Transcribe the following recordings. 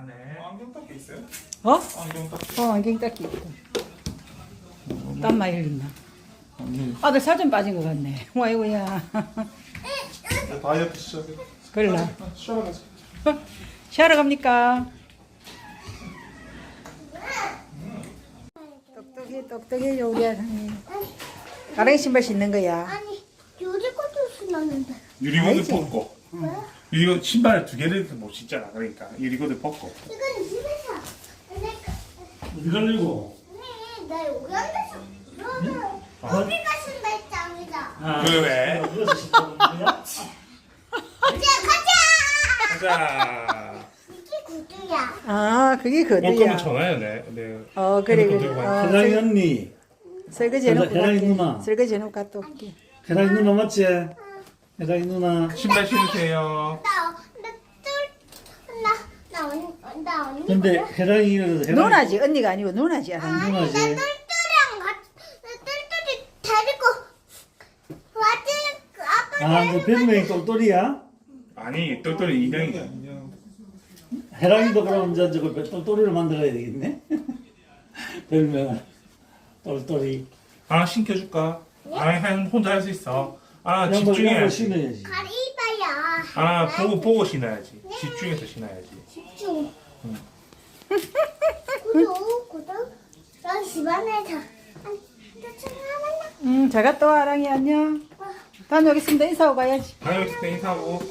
잘하네. 안경 닦기 있어요? 어? 안경 닦기. 어 안경 닦기 있고 땀 많이 흘린다 안경. 아들 살좀 빠진 것 같네 와이고야 다이어트 시작해. 그럴라 쉬러 가자. 쉬하러 갑니까? 똑똑해 똑똑해요 우리 아들님 가랑이 신발 신는 거야 아니 요리 것도 신었는데 알지? 벗고. 유 리고 신발 두 개를 못 신잖아. 그러니까 유리고드 벗고. 이건 집에서 내가 어디 가려고? 네, 나 여기 앉아서 그러면 여기가 신발장이다 아, 왜? 그래서 싶었는 거야? 이제 가자 가자. 이게 구두야 아 그게 올 거면 거드야 전화해 내. 내. 어 그래 핸드폰 그래 들고 어, 설- 언니, 설거지 해놓고 갈게 누나. 설거지 해놓고 갔다 올게 해랑이 누나 맞지? 해랑이 누나. 신발 신으세요. 나나나 언니 나 언니 근데 해랑이는 해랑이. 누나지 언니가 아니고 누나지 아니 나 누나지. 똘똘이랑 같이 나 똘똘이 데리고 왔지 그 아빠 아, 너 별명이 똘똘이야? 아니 똘똘이 인형이야. 안녕. 해랑이도 그럼 이제 저거 똘똘이를 만들어야 되겠네. 별명을 똘똘이. 아 신켜줄까? 아 혼자 할 수 있어. 아 양말 집중해야지. 신어야지. 가리바야 아 보고 보고 신어야지. 집중해서 신어야지. 집중. 구독 구독. 나 집안에서 아니 나 전화하나? 음잘 갔다 와 아랑이 안녕. 다녀오겠습니다 인사하고 가야지. 다녀오실 때 인사하고.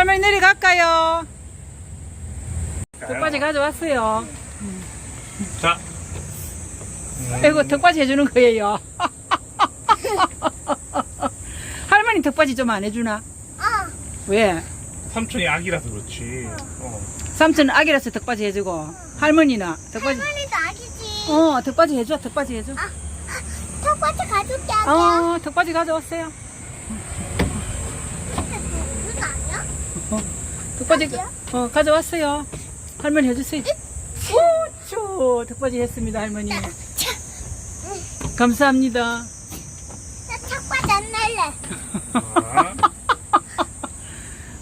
할머니 내려갈까요? 턱받이 가져왔어요 자. 이거 턱받이 해주는 거예요 할머니 턱받이 좀안 해주나? 어 왜? 삼촌이 아기라서 그렇지. 어. 삼촌은 아기라서 턱받이 해주고 할머니는 턱받이 할머니도 아기지 어 턱받이 해줘 턱받이 해줘 턱받이 가줄게 아기야 어 턱받이 가져왔어요 그거 아니야? 턱받이 어 가져왔어요. 할머니 해주세요. 오쭈 턱받이 했습니다 할머니. 감사합니다. 나 턱받이 안 날래. 아.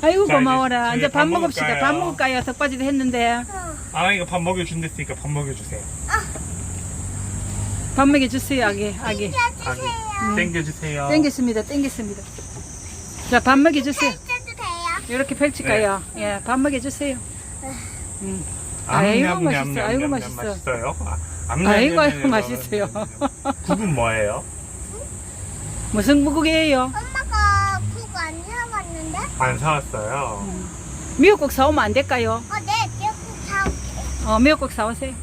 아이고 자, 고마워라. 이제 이제 밥 밥 먹읍시다. 먹을까요? 밥 먹을까요? 턱받이도 했는데. 어. 아이가 밥 먹여준댔으니까 밥 먹여주세요. 밥 먹여주세요 아기 아기. 땡겨주세요. 땡겨주세요. 땡겼습니다 땡겼습니다. 자 밥 먹여주세요 이렇게 펼칠까요 예 밥 먹여주세요 음. 아이고 맛있어 아이고 맛있어 맛있어요. 아, 아이고, 아이고, 맛있어요. 국은 뭐예요? 무슨 무국이에요 엄마가 그거 안 사왔는데? 안 사왔어요. 미역국 사오면 안 될까요 어, 네, 미역국 사올게. 어 미역국 사오세요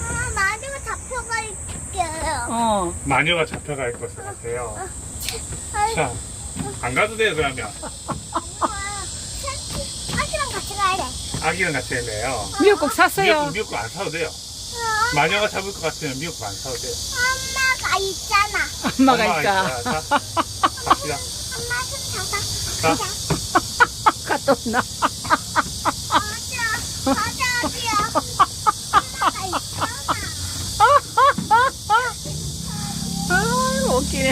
아, 마리가 잡혀갈게요. 어 마녀가 잡혀갈 것을 같아요. 자, 안 가도 돼요 그러면. 아기랑 같이 가야 돼. 아기랑 같이 해내요. 미역국 샀어요 미역국, 미역국 안 사도 돼요. 어, 마녀가 잡을 것 같으면 미역국 안 사도 돼요. 엄마가 있잖아. 엄마가 엄마가 있다 있잖아. 자, 갑시다. 엄마 손 잡아. 자. 가자. 갔다 온나 가자. 가자, 아기야. 엄마가 있잖아. 아 웃기네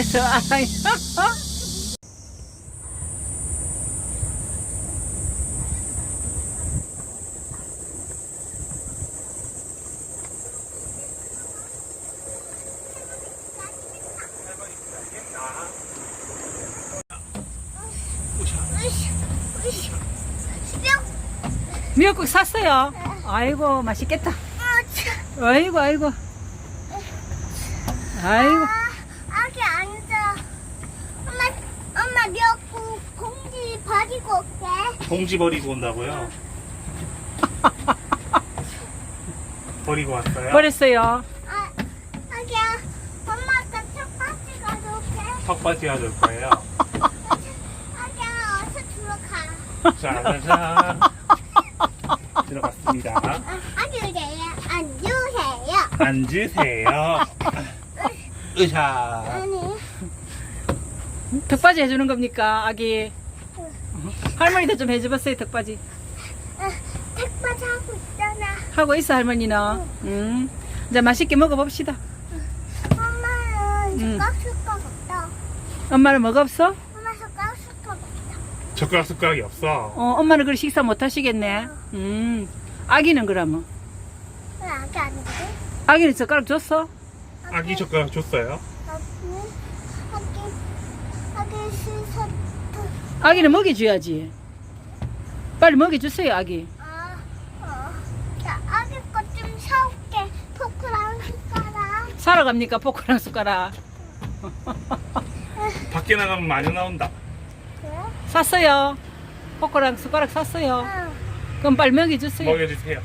저 아이 으쌰, 으쌰. 뿅. 미역국 샀어요. 아이고 맛있겠다. 아, 참. 아이고 아이고. 아이고 아, 아기 앉아. 엄마, 엄마 미역국 공지 버리고 올게. 봉지 버리고 온다고요? 버리고 왔어요? 버렸어요 아, 아기야. 엄마가 턱받이 가져올게. 턱받이 가져올 거예요. 아기야, 어서 들어가. 짜자잔. 들어갔습니다. 아, 의자야. 앉으세요. 앉으세요. 으샤. 아니, 턱받이 해주는 겁니까, 아기? 할머니도 좀 해줘봤어요, 턱받이. 택바지 하고 있잖아. 하고 있어, 할머니는. 음. 이제 맛있게 먹어봅시다. 엄마는 응. 숟가락 숟가락 없다. 엄마는 뭐가 없어? 엄마 숟가락 숟가락 없다. 젓가락 숟가락이 없어. 어, 엄마는 그래 식사 못 하시겠네. 음. 아기는 그러면? 왜 아기 아니거든? 아기는 젓가락 줬어? 아기 젓가락 줬어요? 아기 아기 씻었다. 아기는 먹여줘야지. 빨리 먹여주세요, 아기. 아, 어. 자, 아기 것 좀 사올게. 포크랑 숟가락. 사러 갑니까, 포크랑 숟가락? 밖에 나가면 많이 나온다. 그래? 샀어요. 포크랑 숟가락 샀어요. 응. 그럼 빨리 먹여주세요. 먹여주세요.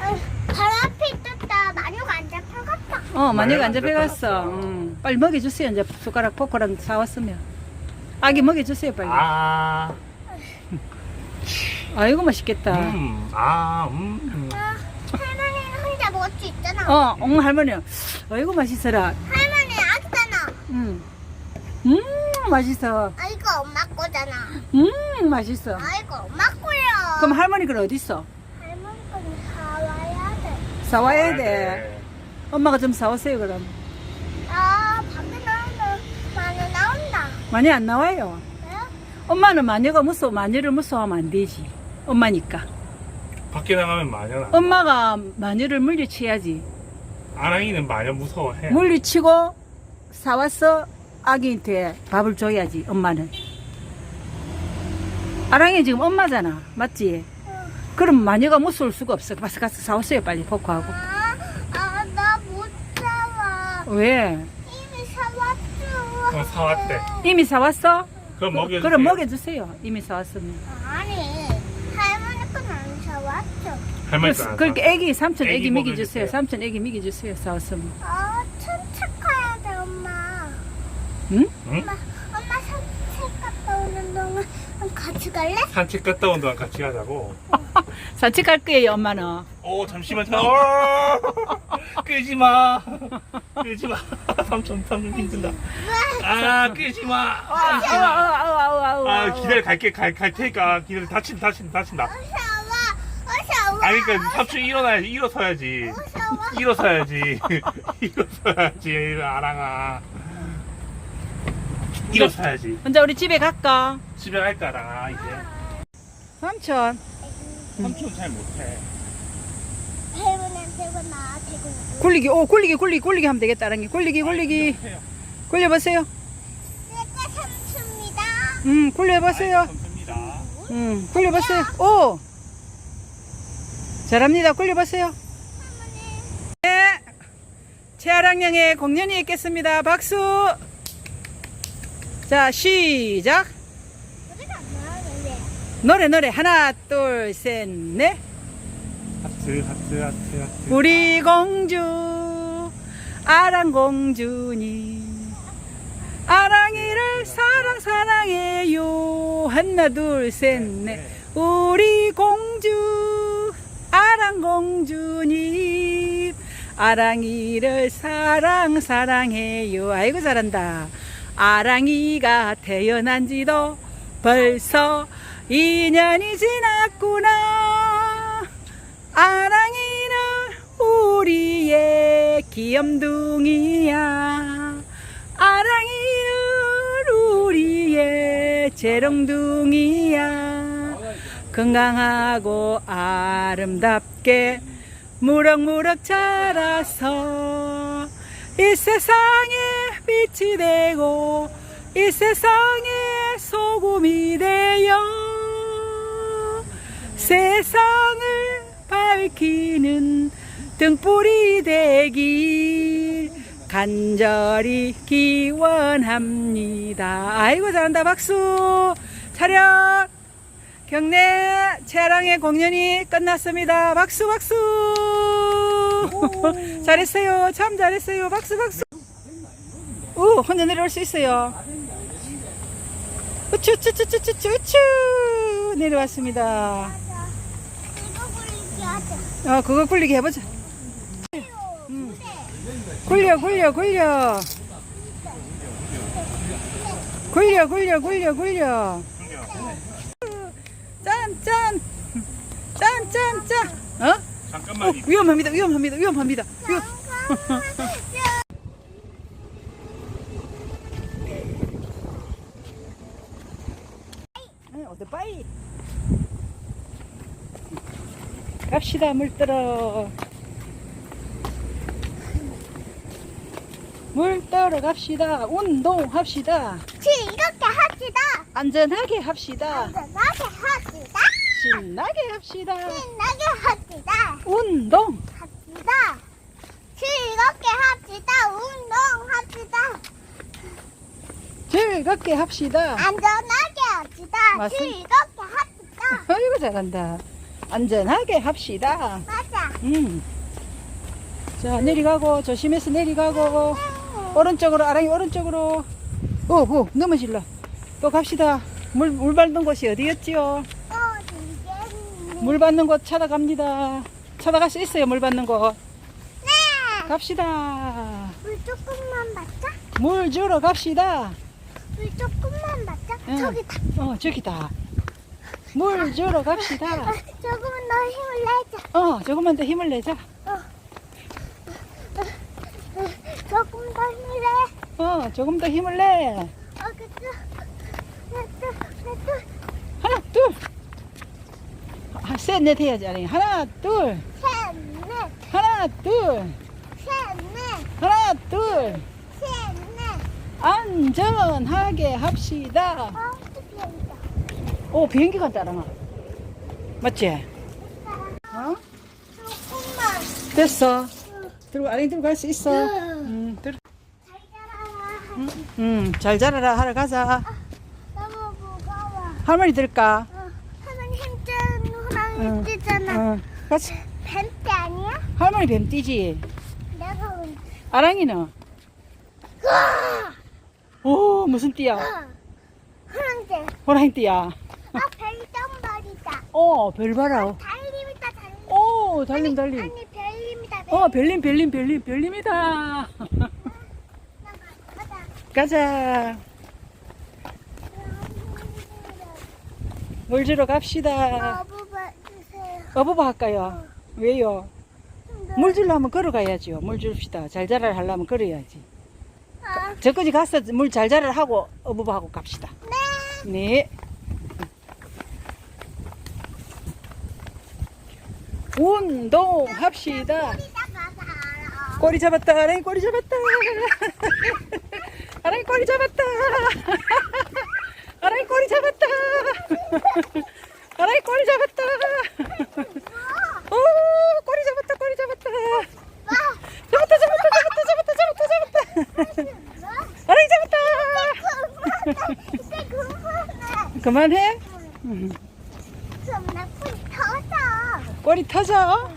어, 바로 앞에 있었다. 마녀가 안 잡혀갔다. 어, 많이 잡혀갔어. 잡혀갔어. 음, 빨리 먹여주세요. 이제 숟가락, 포크랑 사왔으면. 아기 먹여주세요, 빨리. 아, 아 이고, 맛있겠다. 음, 아, 음. 음. 아, 할머니는 혼자 먹을 수 있잖아. 어, 응, 할머니. 아이고, 맛있어라. 할머니 아기잖아. 음. 음, 맛있어. 아, 이거 엄마 거잖아. 음, 맛있어. 아, 이거 엄마 거야. 그럼 할머니 건 어디 있어? 할머니 거는 사와야 돼. 사와야 아, 돼. 네. 엄마가 좀 사오세요, 그럼. 아, 밖에 나오면 마녀 나온다. 많이 안 나와요. 왜? 엄마는 마녀가 무서워, 마녀를 무서워하면 안 되지. 엄마니까. 밖에 나가면 마녀 나. 엄마가 마녀를 물리쳐야지. 아랑이는 마녀 무서워해. 물리치고 사와서 아기한테 밥을 줘야지, 엄마는. 아랑이 지금 엄마잖아. 맞지? 그럼 마녀가 무서울 수가 없어. 가서 가서 사오세요, 빨리 포크하고. 아, 아, 나못 사와. 왜? 어, 사왔대. 이미 사왔어? 그럼 먹여주세요. 그럼 먹여주세요. 이미 사왔으면. 아니, 할머니 거는 안 사왔죠. 할머니 거 그렇게 애기, 삼촌 애기 애기 먹여주세요. 삼촌 애기 먹여주세요. 사왔으면. 아, 산책 가야 돼, 엄마. 응? 응? 엄마, 엄마 산책 갔다 오는 동안 같이 갈래? 산책 갔다 온 동안 같이 가자고. 산책 갈 거예요, 엄마는. 오 잠시만! 끄지 마. 끄지 마. 삼촌 삼촌 힘든다. 아 끄지 마. 아우, 아 아우. 기다려 갈게 갈, 갈 테니까 기다려 다친다 다친다 다친다. 아니 그러니까 삼촌 일어나야지 일어서야지. 일어서야지. 일어서야지 아랑아. 일어서야지. 혼자 우리 집에 갈까? 집에 갈까라 이제. 삼촌. 삼촌 잘 못해. 굴리기, 오, 굴리기, 굴리기, 굴리기 하면 되겠다. 랑이 굴리기, 굴리기. 굴려보세요. 내가 삼촌입니다. 음, 굴려보세요. 음, 굴려보세요. 오! 잘합니다. 굴려보세요. 네. 최아랑양의 공연이 있겠습니다. 박수! 자, 시작! 뭐하는데? 노래, 노래. 하나, 둘, 셋, 넷. 하트 하트 하트 하트. 우리 공주, 아랑공주님. 아랑이를 사랑, 사랑해요. 하나, 둘, 셋, 넷. 우리 공주, 아랑공주님. 아랑이를 사랑, 사랑해요. 아이고, 잘한다. 아랑이가 태어난 지도 벌써 2년이 지났구나. 아랑이는 우리의 귀염둥이야. 아랑이는 우리의 재롱둥이야. 건강하고 아름답게 무럭무럭 자라서 이 세상에 빛이 되고 이 세상에 소금이 되어 세상을 밝히는 등불이 되길 간절히 기원합니다. 아이고 잘한다. 박수. 차렷. 경례. 최아랑의 공연이 끝났습니다. 박수 박수. 잘했어요. 참 잘했어요. 박수 박수. 오 혼자 내려올 수 있어요. 우쭈 우쭈쭈쭈쭈쭈 내려왔습니다. 어, 그거 굴리게 해보자. 음. 굴려, 굴려, 굴려. 굴려, 굴려, 굴려, 굴려. 짠, 짠. 짠, 짠, 짠. 어? 어, 잠깐만. 위험합니다, 위험합니다, 위험합니다. 위험. 네, 어디 빠이. 갑시다, 물 떠러. 물 떠러 갑시다. 운동합시다. 즐겁게 합시다. 안전하게 합시다. 안전하게 합시다. 신나게 합시다. 신나게 합시다. 운동. 합시다. 즐겁게 합시다. 운동합시다. 즐겁게 합시다. 안전하게 합시다. 맞습니다. 즐겁게 합시다. 아이고, 잘한다. 안전하게 합시다. 맞아. 음. 자, 내려가고, 조심해서 내려가고. 오른쪽으로, 아랑이 오른쪽으로. 오, 오, 넘어질러. 또 갑시다. 물, 물 밟는 곳이 어디였지요? 물 받는 곳 찾아갑니다. 찾아갈 수 있어요, 물 받는 곳. 네. 갑시다. 물 조금만 받자. 물 주러 갑시다. 물 조금만 받자. 응. 저기다. 어, 저기다. 물 주러 갑시다. 어, 조금만 더 힘을 내자. 어, 조금만 더 힘을 내자. 조금 더 힘을 내. 어, 조금 더 힘을 내. 어, 그쵸. 하나, 둘, 하나, 둘, 하나, 둘. 아, 셋, 넷 해야지, 아니. 하나, 둘. 셋, 넷, 하나, 둘. 셋, 넷, 하나, 둘. 셋, 넷. 안전하게 합시다. 어. 오, 비행기 간다, 아랑아. 맞지? 어? 조금만. 됐어. 들고, 아랑이 들고 갈 수 있어. 음, 들, 잘 자라라. 음, 음, 잘 자라라 하러 가자. 너무 무거워. 할머니 들까? 어, 하면 힘든 호랑이 응. 뛰잖아. 어, 같이. 뱀떼 아니야? 할머니 뱀 뛰지. 내가 온. 아랑이는? 오, 무슨 띠야? 호랑이. 호랑이 띠야. 아. 어, 별 봐라. 달림이다, 달림. 오, 달림, 달림. 아니, 별림이다, 어, 별님, 별님, 별님, 별님이다. 가자. 가자. 물 주러 갑시다. 어부바 주세요. 어부바 할까요? 왜요? 물 주려면 걸어가야죠. 물 줍시다. 잘 자랄 하려면 걸어야지. 아, 저까지 가서 물 잘 자랄 하고 어부바 하고 갑시다. 네. 네. 운동합시다. 꼬리 잡았다. 아랑이 꼬리 잡았다. 아랑이 꼬리 잡았다. 아랑이 꼬리 잡았다. 아랑이 꼬리 잡았다. 오, 꼬리 잡았다. 꼬리 잡았다. 잡았다. 잡았다. 잡았다. 잡았다. 잡았다. 잡았다. 아랑이 잡았다. 그만해. 그만해. 음, 그럼 나 꼬리 터져. 꼬리 터져.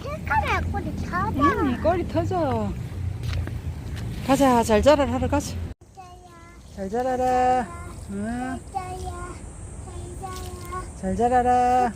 킬카라 꼬리 터져. 음, 꼬리 터져. 가자. 잘 자랄 하러 가자. 잘 자라라. 응, 자야, 자야, 잘 자라라.